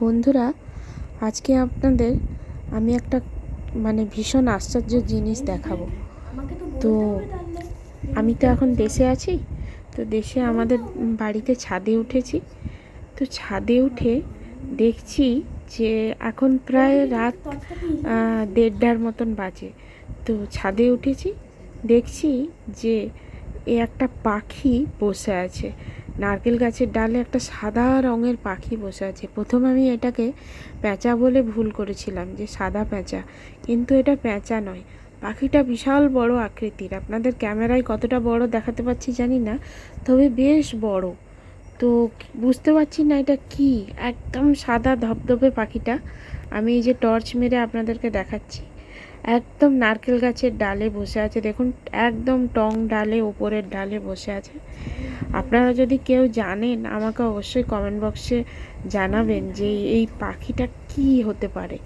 বন্ধুরা আজকে আপনাদের আমি একটা মানে ভীষণ আশ্চর্য জিনিস দেখাবো। তো আমি তো এখন দেশে আছি তো দেশে আমাদের বাড়িতে ছাদে উঠেছি। তো ছাদে উঠে দেখছি যে এখন প্রায় রাত দেড়টার মতন বাজে। তো ছাদে উঠেছি দেখছি যে এ একটা পাখি বসে আছে। নারকেল গাছের ডালে একটা সাদা রঙের পাখি বসে আছে। প্রথম আমি এটাকে প্যাঁচা বলে ভুল করেছিলাম যে সাদা প্যাঁচা, কিন্তু এটা প্যাঁচা নয়। পাখিটা বিশাল বড় আকৃতির। আপনাদের ক্যামেরায় কতটা বড় দেখাতে পাচ্ছি জানি না, তবে বেশ বড়। তো বুঝতে পারছি না এটা কি, একদম সাদা ধপধপে পাখিটা। আমি এই যে টর্চ মেরে আপনাদেরকে দেখাচ্ছি। একদম নারকেল গাছের ডালে বসে আছে। দেখুন, একদম টং ডালে ওপরের ডালে বসে আছে। আপনারা যদি কেউ জানেন, আমাকে অবশ্যই কমেন্ট বক্সে জানাবেন যে এই পাখিটা কি হতে পারে।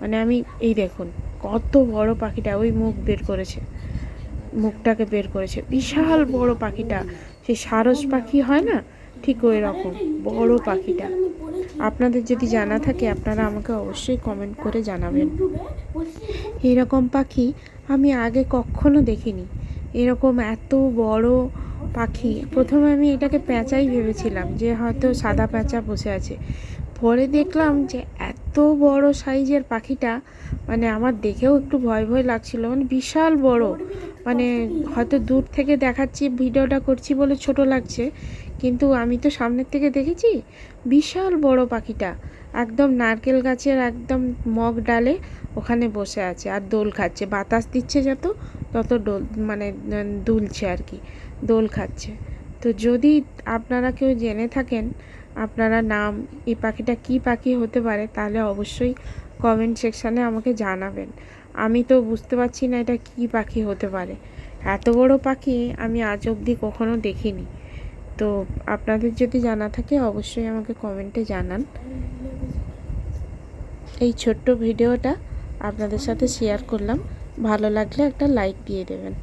মানে আমি, এই দেখুন, কত বড় পাখিটা, ওই মুখ বের করেছে। মুখটাকে বের করেছে। বিশাল বড় পাখিটা। সেই সারস পাখি হয় না? ঠিক ওই রকম, বড় পাখিটা। আপনাদের যদি জানা থাকে, আপনারা আমাকে অবশ্যই কমেন্ট করে জানাবেন। এরকম পাখি আমি আগে কখনো দেখিনি। এরকম এত বড় পাখি। প্রথমে আমি এটাকে প্যাঁচাই ভেবেছিলাম যে হয়তো সাদা প্যাঁচা বসে আছে। পরে দেখলাম যে এত বড় সাইজের পাখিটা মানে আমার দেখেও একটু ভয় ভয় লাগছিল মানে বিশাল বড়। মানে হয়তো দূর থেকে দেখাচ্ছি, ভিডিওটা করছি বলে ছোট লাগছে, কিন্তু আমি তো সামনের থেকে দেখেছি, বিশাল বড় পাখিটা। একদম নারকেল গাছের একদম মগ ডালে ওখানে বসে আছে, আর দোল খাচ্ছে। বাতাস দিচ্ছে যত, তত ডোল মানে দুলছে আর কি, দোল খাচ্ছে। তো যদি আপনারা কেউ জেনে থাকেন আপনারা নাম, এই পাখিটা কি পাখি হতে পারে, তাহলে অবশ্যই কমেন্ট সেকশানে আমাকে জানাবেন। আমি তো বুঝতে পারছি না এটা কি পাখি হতে পারে। এত বড় পাখি আমি আজ অবধি কখনো দেখিনি। তো আপনাদের যদি জানা থাকে অবশ্যই আমাকে কমেন্টে জানান। এই ছোট্ট ভিডিওটা আপনাদের সাথে শেয়ার করলাম। ভালো লাগলে একটা লাইক দিয়ে দেবেন।